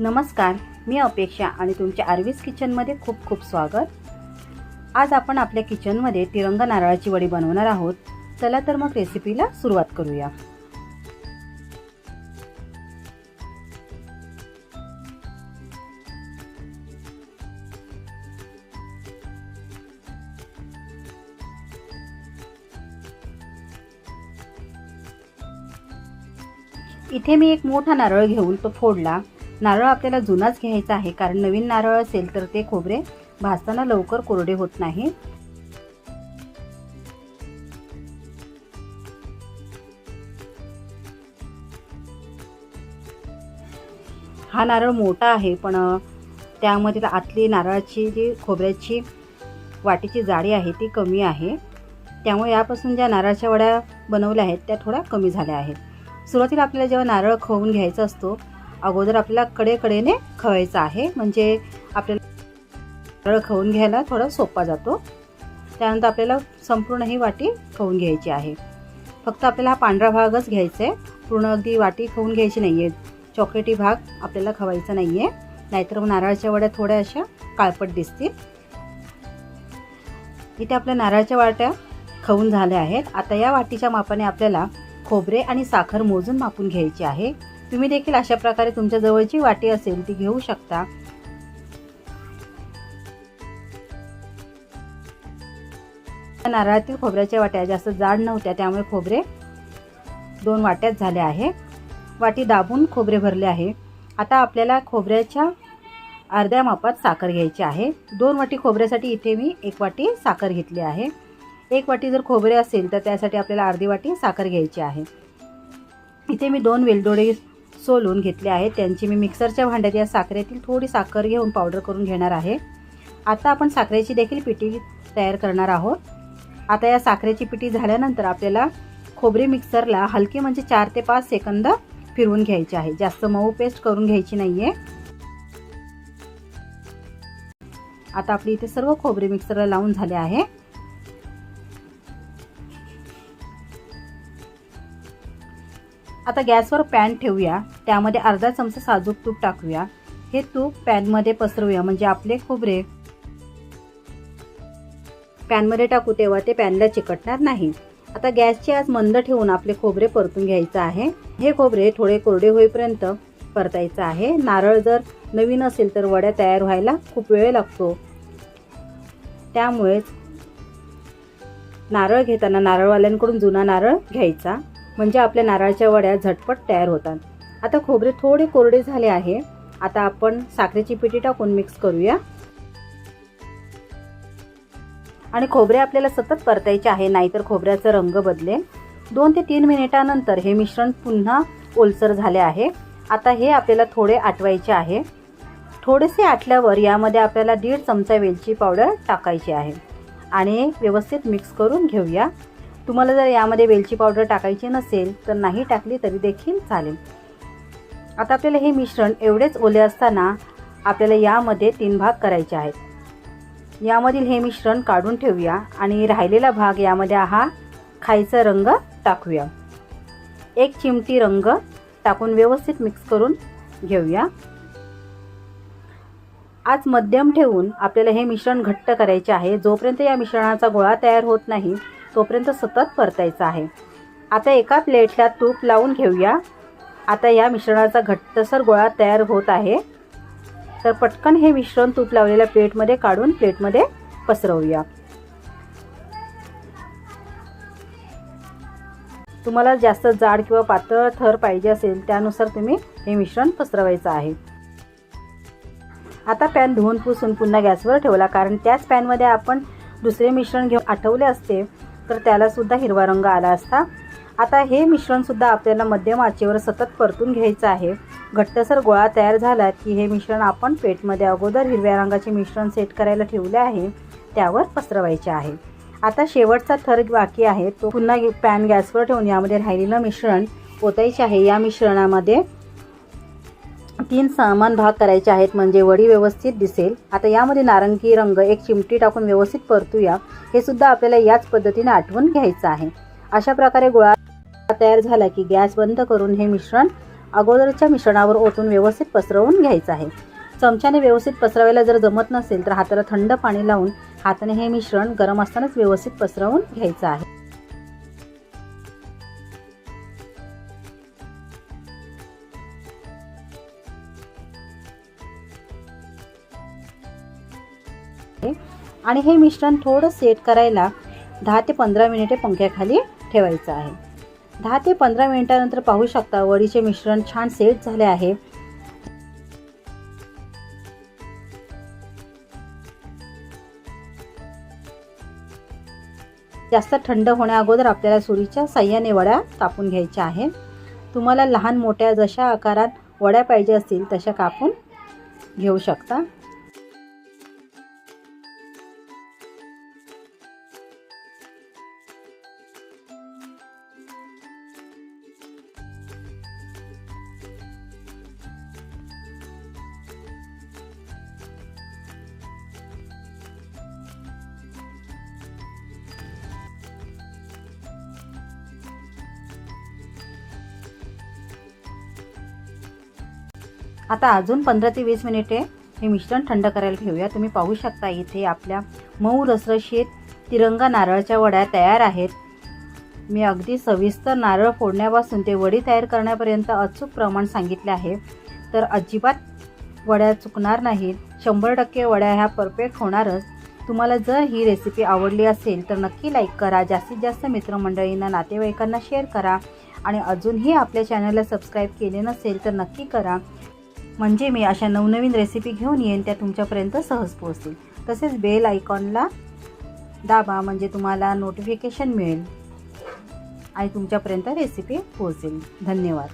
नमस्कार मी अपेक्षा आणि तुमच्या आर्वीस किचनमध्ये खूप खूप स्वागत. आज आपण आपल्या किचनमध्ये तिरंगा नारळाची वडी बनवणार आहोत. चला तर मग रेसिपीला सुरुवात करूया. इथे मी एक मोठा नारळ घेऊन तो फोडला. नारळ आपल्याला जुनाच घ्यायचा आहे. कारण नवीन नारळ असेल तर ते खोबरे भाजताना लवकर कोरडे होत नाही. हा नारळ मोठा आहे पण त्यामध्ये आतली नारळाची जी खोबऱ्याची वाटीची जाडी आहे ती कमी आहे. त्यामुळे यापासून ज्या नारळाच्या वड्या बनवल्या आहेत त्या थोड्या कमी झाल्या आहेत. सुरुवातीला आपल्याला जेव्हा नारळ खवून घ्यायचा असतो अगोदर आपल्याला कडेकडेने खवायचा आहे. म्हणजे आपल्याला नारळ खवून घ्यायला थोडा सोपा जातो. त्यानंतर आपल्याला संपूर्ण ही वाटी खवून घ्यायची आहे. फक्त आपल्याला हा पांढरा भागच घ्यायचा आहे पूर्ण अगदी वाटी खवून घ्यायची नाही आहे चॉकलेटी भाग आपल्याला खवायचा नाही आहे नाहीतर मग नारळाच्या वड्या थोड्या अशा काळपट दिसतील. इथे आपल्या नारळाच्या वाट्या खवून झाल्या आहेत. आता या वाटीच्या मापाने आपल्याला खोबरे आणि साखर मोजून मापून घ्यायची आहे. तुम्ही देखील अशा प्रकारे तुमच्या जवळची वाटी असेल ती घेऊ शकता. नारळातील खोबऱ्याच्या वाट्या जास्त जाड नव्हत्या त्यामुळे खोबरे दोन वाट्यात झाले आहे. वाटी दाबून खोबरे भरले आहे. आता आपल्याला खोबऱ्याच्या अर्ध्या मापात साखर घ्यायची आहे. दोन वाटी खोबऱ्यासाठी इथे मी एक वाटी साखर घेतली आहे. एक वाटी जर खोबरे असेल तर त्यासाठी आपल्याला अर्धी वाटी साखर घ्यायची आहे. इथे मी दोन वेलदोडे सोलून घेतले आहेत. त्यांची मी मिक्सरच्या भांड्यात या साखरेतील थोडी साखर घेऊन पावडर करून घेणार आहे. आता आपण साखरेची देखील पिठी तयार करणार आहोत. आता या साखरेची पिठी झाल्यानंतर आपल्याला खोबरे मिक्सरला हलके म्हणजे चार ते पाच सेकंद फिरवून घ्यायचे आहे. जास्त मऊ पेस्ट करून घ्यायची नाही आहे आता आपली इथे सर्व खोबरे मिक्सरला लावून झाले आहे. आता गॅसवर पॅन ठेवूया. त्यामध्ये अर्धा चमचा साजूक तूप टाकूया. हे तूप पॅनमध्ये पसरवूया म्हणजे आपले खोबरे. पॅनमध्ये टाकू तेव्हा ते पॅनला चिकटणार नाही. आता गॅसची आज मंद ठेवून आपले खोबरे परतून घ्यायचं आहे. हे खोबरे थोडे कोरडे होईपर्यंत परतायचं आहे. नारळ जर नवीन असेल तर वड्या तयार व्हायला खूप वेळ लागतो. त्यामुळेच नारळ घेताना नारळवाल्यांकडून जुना नारळ घ्यायचा. म्हणजे आपल्या नारळाच्या वड्या झटपट तयार होतात. आता खोबरे थोडे कोरडे झाले आहे. आता आपण साखरेची पिठी टाकून मिक्स करूया. आणि खोबरे आपल्याला सतत परतायचे आहे नाहीतर खोबऱ्याचा रंग बदलेल. दोन ते तीन मिनिटानंतर हे मिश्रण पुन्हा ओलसर झाले आहे. आता हे आपल्याला थोडे आटवायचे आहे. थोडेसे आटल्यावर यामध्ये आपल्याला दीड चमचा वेलची पावडर टाकायची आहे. आणि व्यवस्थित मिक्स करून घेऊया. तुम्हाला जर यामध्ये वेलची पावडर टाकायची नसेल तर नाही टाकली तरी देखील चालेल. आता आपल्याला हे मिश्रण एवढेच ओले असताना आपल्याला यामध्ये तीन भाग करायचे आहेत. यामधील हे मिश्रण काढून ठेवूया आणि राहिलेला भाग यामध्ये हा खायचा रंग टाकूया. एक चिमटी रंग टाकून व्यवस्थित मिक्स करून घेऊया. आज मध्यम ठेवून आपल्याला हे मिश्रण घट्ट करायचे आहे. जोपर्यंत या मिश्रणाचा गोळा तयार होत नाही तोपर्यंत सतत परतायचं आहे. आता एका प्लेटला तूप लावून घेऊया. आता या मिश्रणाचा घट्टसर गोळा तयार होत आहे. तर पटकन हे मिश्रण तूप लावलेल्या प्लेटमध्ये काढून प्लेटमध्ये पसरवूया. तुम्हाला जास्त जाड किंवा पातळ थर पाहिजे असेल त्यानुसार तुम्ही हे मिश्रण पसरवायचं आहे. आता पॅन धुवून पुसून पुन्हा गॅसवर ठेवला कारण त्याच पॅनमध्ये आपण दुसरे मिश्रण घेऊन आठवले असते. तर त्यालासुद्धा हिरवा रंग आला असता. आता हे मिश्रणसुद्धा आपल्याला मध्यम आचेवर सतत परतून घ्यायचं आहे. घट्टसर गोळा तयार झाला की हे मिश्रण आपण पेटमध्ये अगोदर हिरव्या रंगाचे मिश्रण सेट करायला ठेवले आहे. त्यावर पसरवायचे आहे. आता शेवटचा थर बाकी आहे. तो पुन्हा पॅन गॅसवर ठेवून यामध्ये राहिलेलं मिश्रण ओतायचे आहे. या मिश्रणामध्ये तीन समान भाग करायचे आहेत म्हणजे वडी व्यवस्थित दिसेल. आता यामध्ये नारंगी रंग एक चिमटी टाकून व्यवस्थित परतूया. हे सुद्धा आपल्याला याच पद्धतीने आठवून घ्यायचं आहे. अशा प्रकारे गोळा तयार झाला की गॅस बंद करून हे मिश्रण अगोदरच्या मिश्रणावर ओतून व्यवस्थित पसरवून घ्यायचं आहे. चमच्याने व्यवस्थित पसरवायला जर जमत नसेल तर हाताला थंड पाणी लावून हाताने हे मिश्रण गरम असतानाच व्यवस्थित पसरवून घ्यायचं आहे. आणि हे मिश्रण थोडं सेट करायला दहा ते पंधरा मिनिटे पंख्याखाली ठेवायचं आहे. दहा ते पंधरा मिनिटानंतर पाहू शकता वडीचे मिश्रण छान सेट झाले आहे. जास्त थंड होण्या अगोदर आपल्याला सुरीच्या साह्याने वड्या कापून घ्यायच्या आहे तुम्हाला लहान मोठ्या जशा आकारात वड्या पाहिजे असतील तशा कापून घेऊ शकता. आता अजून पंधरा ते वीस मिनिटे हे मिश्रण थंड करायला ठेवूया तुम्ही पाहू शकता इथे आपल्या मऊ रसरशीत तिरंगा नारळाच्या वड्या तयार आहेत. मी अगदी सविस्तर नारळ फोडण्यापासून ते वडी तयार करण्यापर्यंत अचूक प्रमाण सांगितले आहे. तर अजिबात वड्या चुकणार नाहीत. शंभर टक्के वड्या ह्या परफेक्ट होणारच. तुम्हाला जर ही रेसिपी आवडली असेल तर नक्की लाईक करा. जास्तीत जास्त मित्रमंडळींना नातेवाईकांना शेअर करा. आणि अजूनही आपल्या चॅनलला सबस्क्राईब केले नसेल तर नक्की करा. म्हणजे मी अशा नवनवीन रेसिपी घेऊन येईन त्या तुमच्यापर्यंत सहज पोहोचतील. तसेच बेल आयकॉनला दाबा म्हणजे तुम्हाला नोटिफिकेशन मिळेल. आणि तुमच्यापर्यंत रेसिपी पोहोचेल. धन्यवाद.